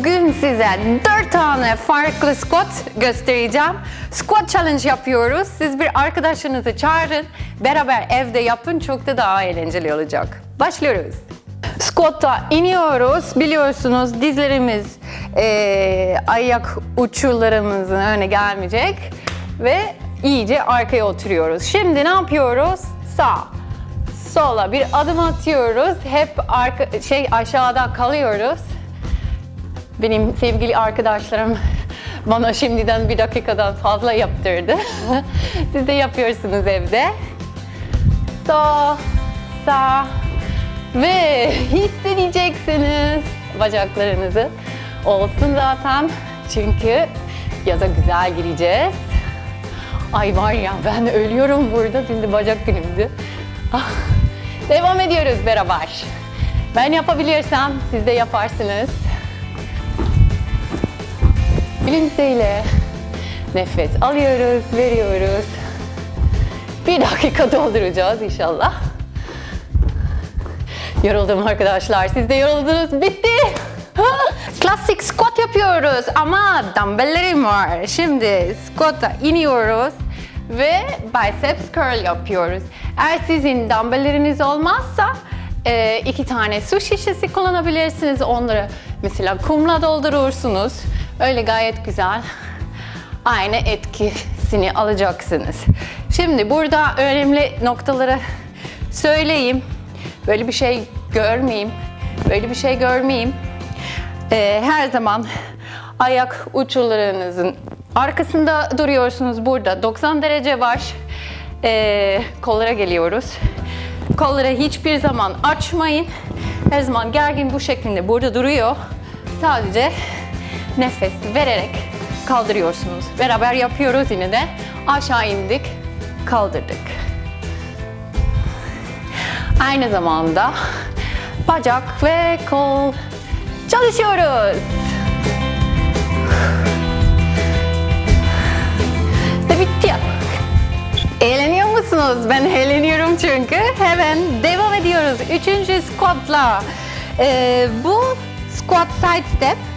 Bugün size 4 tane farklı squat göstereceğim. Squat challenge yapıyoruz. Siz bir arkadaşınızı çağırın, beraber evde yapın. Çok da daha eğlenceli olacak. Başlıyoruz. Squat'ta iniyoruz. Biliyorsunuz dizlerimiz eee, ayak uçlarımızın öne gelmeyecek ve iyice arkaya oturuyoruz. Şimdi ne yapıyoruz? Sağ, sola bir adım atıyoruz. Hep arka, şey aşağıda kalıyoruz. Benim sevgili arkadaşlarım bana şimdiden bir dakikadan fazla yaptırdı. Siz de yapıyorsunuz evde. Sağ, sağ ve hissedeceksiniz bacaklarınızı. Olsun zaten çünkü yaza güzel gireceğiz. Ay var ya ben ölüyorum burada. Şimdi bacak günümdü. Ah, Devam ediyoruz beraber. Ben yapabilirsem siz de yaparsınız. Bilinçle nefes alıyoruz, veriyoruz. Bir dakika dolduracağız inşallah. Yoruldum arkadaşlar. Siz de yoruldunuz. Bitti. Klasik squat yapıyoruz ama dumbbelllerim var. Şimdi squat'a iniyoruz ve biceps curl yapıyoruz. Eğer sizin dumbbellleriniz olmazsa e, iki tane su şişesi kullanabilirsiniz. Onları mesela kumla doldurursunuz. Öyle gayet güzel. Aynı etkisini alacaksınız. Şimdi burada önemli noktaları söyleyeyim. Böyle bir şey görmeyeyim. Böyle bir şey görmeyeyim. Ee, her zaman ayak uçlarınızın arkasında duruyorsunuz burada. 90 derece var. Ee, kollara geliyoruz. Kolları hiçbir zaman açmayın. Her zaman gergin bu şeklinde burada duruyor. Sadece nefes vererek kaldırıyorsunuz. Beraber yapıyoruz yine de. Aşağı indik, kaldırdık. Aynı zamanda bacak ve kol çalışıyoruz. Ve bitti. Eğleniyor musunuz? Ben eğleniyorum çünkü. Hemen devam ediyoruz. Üçüncü squatla. Ee, bu squat side step.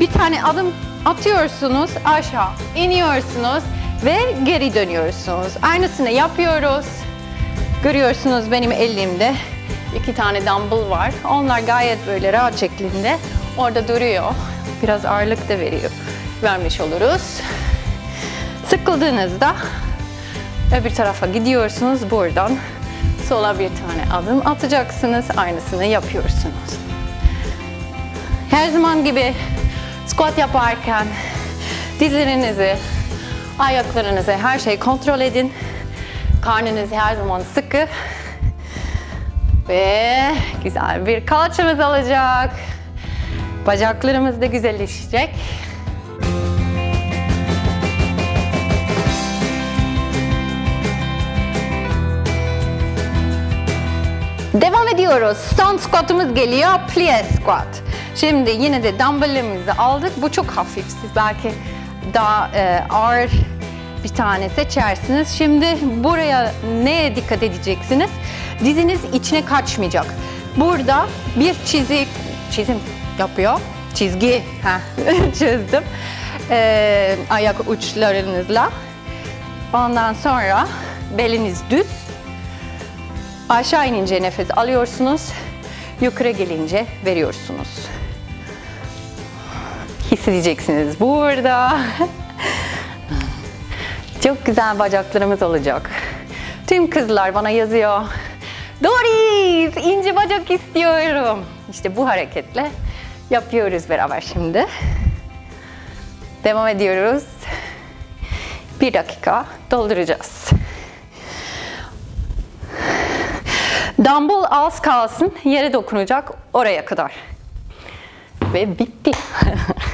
Bir tane adım atıyorsunuz, aşağı iniyorsunuz ve geri dönüyorsunuz. Aynısını yapıyoruz. Görüyorsunuz benim elimde iki tane dumbbell var. Onlar gayet böyle rahat şeklinde orada duruyor. Biraz ağırlık da veriyor. Vermiş oluruz. Sıkıldığınızda öbür tarafa gidiyorsunuz buradan. Sola bir tane adım atacaksınız. Aynısını yapıyorsunuz. Her zaman gibi squat yaparken dizlerinizi, ayaklarınızı her şeyi kontrol edin. Karnınız her zaman sıkı. Ve güzel bir kalçamız olacak. Bacaklarımız da güzelleşecek. Devam ediyoruz. Son squat'umuz geliyor. Plie squat. Şimdi yine de dumbbell'imizi aldık. Bu çok hafif. Siz belki daha e, ağır bir tane seçersiniz. Şimdi buraya neye dikkat edeceksiniz? Diziniz içine kaçmayacak. Burada bir çizik, çizim yapıyor. Çizgi heh, çizdim. E, ayak uçlarınızla. Ondan sonra beliniz düz. Aşağı inince nefes alıyorsunuz. Yukarı gelince veriyorsunuz. Hissedeceksiniz burada. Çok güzel bacaklarımız olacak. Tüm kızlar bana yazıyor. Doris, ince bacak istiyorum. İşte bu hareketle yapıyoruz beraber şimdi. Devam ediyoruz. Bir dakika dolduracağız. Dumbbell az kalsın, yere dokunacak oraya kadar. Ve bitti.